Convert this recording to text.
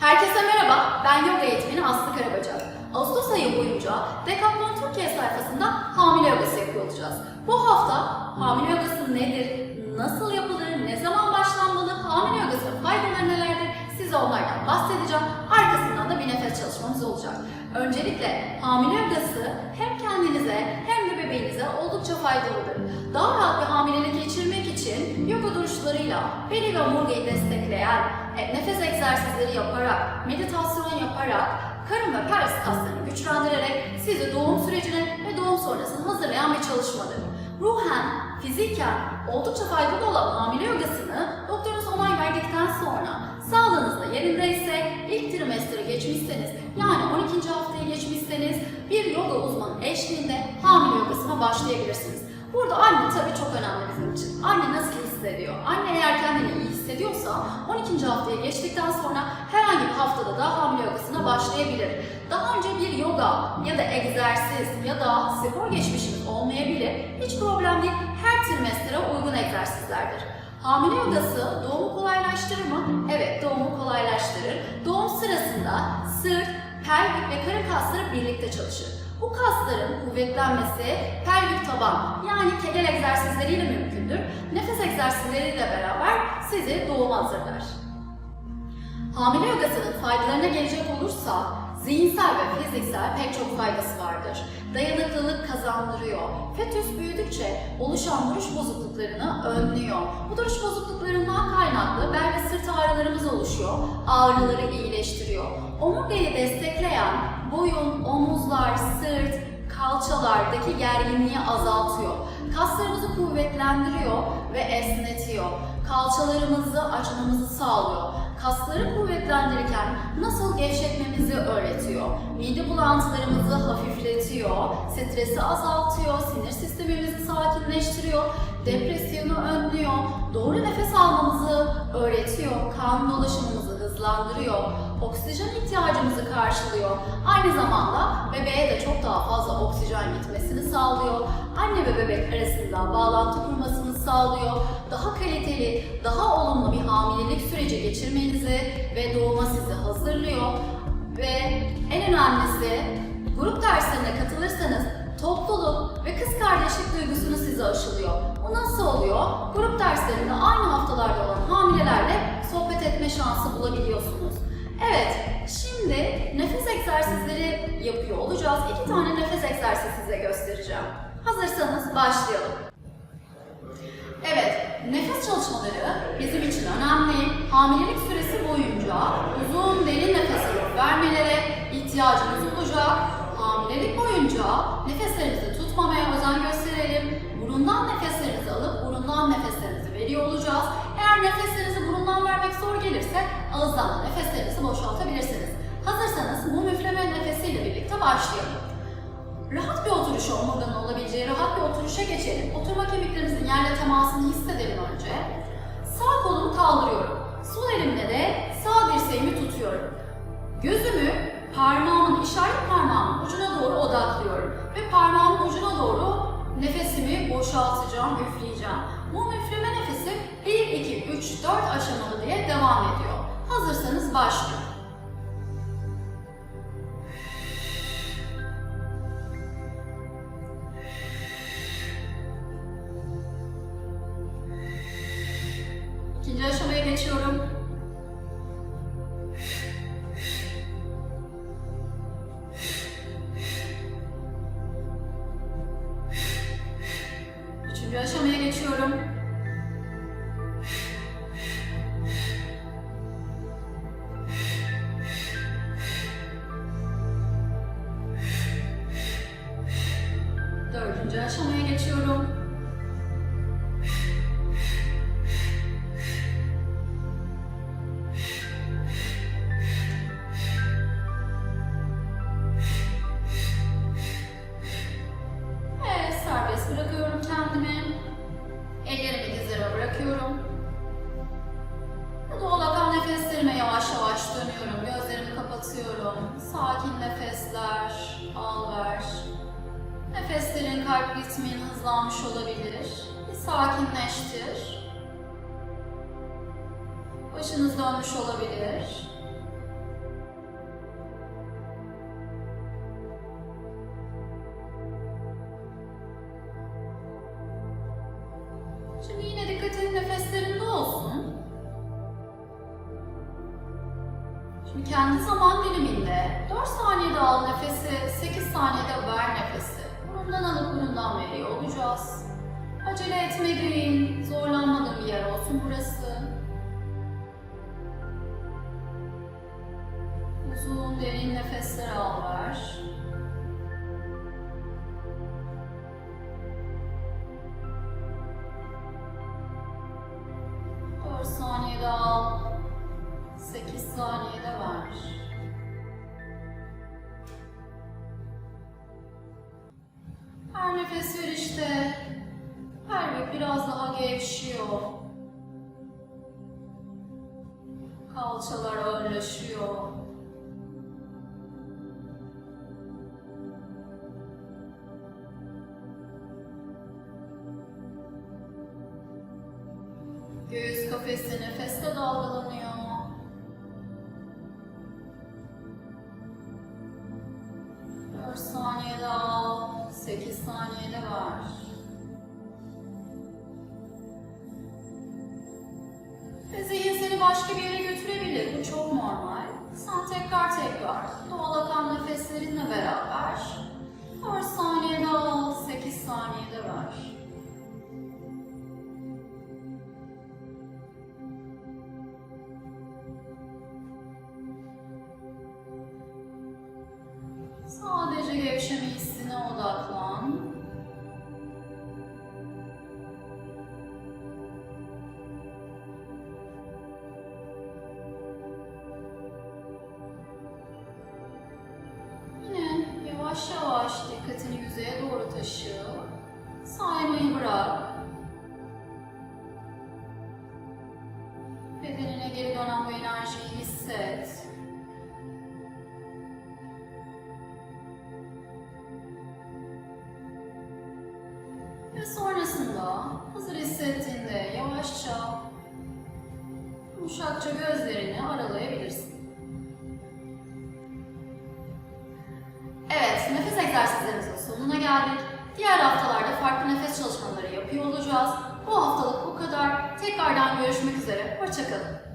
Herkese merhaba, ben yoga eğitmeni Aslı Karabacak. Ağustos ayı boyunca Decathlon Türkiye sayfasında hamile yogası yapıyor olacağız. Bu hafta hamile yogası nedir, nasıl yapılır, ne zaman başlanmalı, hamile yogasının faydaları nelerdir size onlardan bahsedeceğim. Arkasından da bir nefes çalışmamız olacak. Öncelikle hamile yogası hem kendinize hem de bebeğinize oldukça faydalıdır. Daha rahat bir hamilelik geçirmek için yoga duruşlarıyla beli ve omurgayı destekleyen nefes egzersizleri yaparak, meditasyon yaparak, karın ve pelvis kaslarını güçlendirerek sizi doğum sürecine ve doğum sonrasını hazırlayan bir çalışmadır. Ruhen, fiziken oldukça faydalı olan hamile yogasını doktorunuz onay verdikten sonra sağlığınız da yerindeyse ilk trimesteri geçmişseniz yani 12. haftayı geçmişseniz bir yoga uzmanı eşliğinde hamile yogasına başlayabilirsiniz. Burada anne tabii çok önemli bizim için. Anne nasıl hissediyor? Anne eğer kendini iyi hissediyorsa 12. haftaya geçtikten sonra herhangi bir haftada da hamile yogasına başlayabilir. Daha önce bir yoga ya da egzersiz ya da spor geçmişimiz olmayabilir. Hiç problem değil. Her trimestere uygun egzersizlerdir. Hamile yogası doğumu kolaylaştırır mı? Evet, doğumu kolaylaştırır. Doğum sırasında sırt, pelvik ve karın kasları birlikte çalışır. Bu kasların kuvvetlenmesi pelvik taban yani kegel egzersizleriyle mümkündür. Nefes egzersizleriyle beraber sizi doğuma hazırlar. Hamile yogasının faydalarına gelecek olursa zihinsel ve fiziksel pek çok faydası vardır. Dayanıklılık kazandırıyor. Fetüs büyüdükçe oluşan duruş bozukluklarını önlüyor. Bu duruş bozukluklarından kaynaklı bel ve sırt ağrılarımız oluşuyor. Ağrıları iyileştiriyor. Omurgayı destekleyen boyun, omuzlar, sırt, kalçalardaki gerginliği azaltıyor. Kaslarımızı kuvvetlendiriyor ve esnetiyor. Kalçalarımızı açmamızı sağlıyor. Kasları kuvvetlendirirken nasıl gevşetmemizi öğretiyor. Mide bulantılarımızı hafifletiyor, stresi azaltıyor, sinir sistemimizi sakinleştiriyor, depresyonu önlüyor, doğru nefes almamızı öğretiyor, kan dolaşımımızı hızlandırıyor, oksijen ihtiyacımızı karşılıyor. Aynı zamanda bebeğe de çok daha fazla oksijen gitmesini sağlıyor. Anne ve bebek arasında bağlantı kurmasını sağlıyor. Daha kaliteli, daha olumlu bir hamilelik süreci geçirmenizi ve doğuma sizi hazırlıyor. Ve en önemlisi grup derslerine katılırsanız topluluk ve kız kardeşlik duygusunu size aşılıyor. Bu nasıl oluyor? Grup derslerinde aynı yapıyor olacağız. İki tane nefes egzersizi size göstereceğim. Hazırsanız başlayalım. Evet, nefes çalışmaları bizim için önemli. Hamilelik süresi boyunca uzun derin nefes alıp vermelere ihtiyacımız olacak. Hamilelik boyunca nefeslerimizi tutmamaya özen gösterelim. Burundan nefeslerinizi alıp burundan nefeslerinizi veriyor olacağız. Eğer nefeslerinizi burundan vermek zor gelirse ağızdan da nefeslerinizi boşaltabilirsiniz. Hazırsanız mum üfleme nefesiyle birlikte başlayalım. Rahat bir oturuş omurganın olabileceği rahat bir oturuşa geçelim. Oturma kemiklerimizin yerle temasını hissedelim önce. Sağ kolumu kaldırıyorum. Sol elimle de sağ dirseğimi tutuyorum. Gözümü parmağımın, işaret parmağımın ucuna doğru odaklıyorum. Ve parmağımın ucuna doğru nefesimi boşaltacağım, üfleyeceğim. Mum üfleme nefesi 1, 2, 3, 4 aşamalı diye devam ediyor. Hazırsanız başlıyorum. Geçiyorum. bırakıyorum. Dolakan nefeslerime yavaş yavaş dönüyorum. Gözlerimi kapatıyorum. Sakin nefesler. Al ver. Nefeslerin kalp ritmin hızlanmış olabilir. Bir sakinleştir. Başınız dönmüş olabilir. Şimdi al nefesi, 8 saniyede ver nefesi. Burundan alıp burundan veriyor olacağız. Acele etmediğin, zorlanmadığın bir yer olsun burası. Uzun derin nefesler al ver. Saniyede al. Sekiz saniyede biraz daha gevşiyor. Kalçalar ağırlaşıyor. Göğüs kafesi nefeste dalgalanıyor. Nefeslerinle beraber 4 saniyede al, 8 saniyede ver. Taşı. Saymayı bırak. Bedenine geri dönen bu enerjiyi hisset. Ve sonrasında hazır hissettiğinde yavaşça, yumuşakça gözlerini aralayabilirsin. Evet, nefes egzersizlerimizin sonuna geldik. Diğer haftalarda farklı nefes çalışmaları yapıyor olacağız. Bu haftalık bu kadar. Tekrardan görüşmek üzere. Hoşçakalın.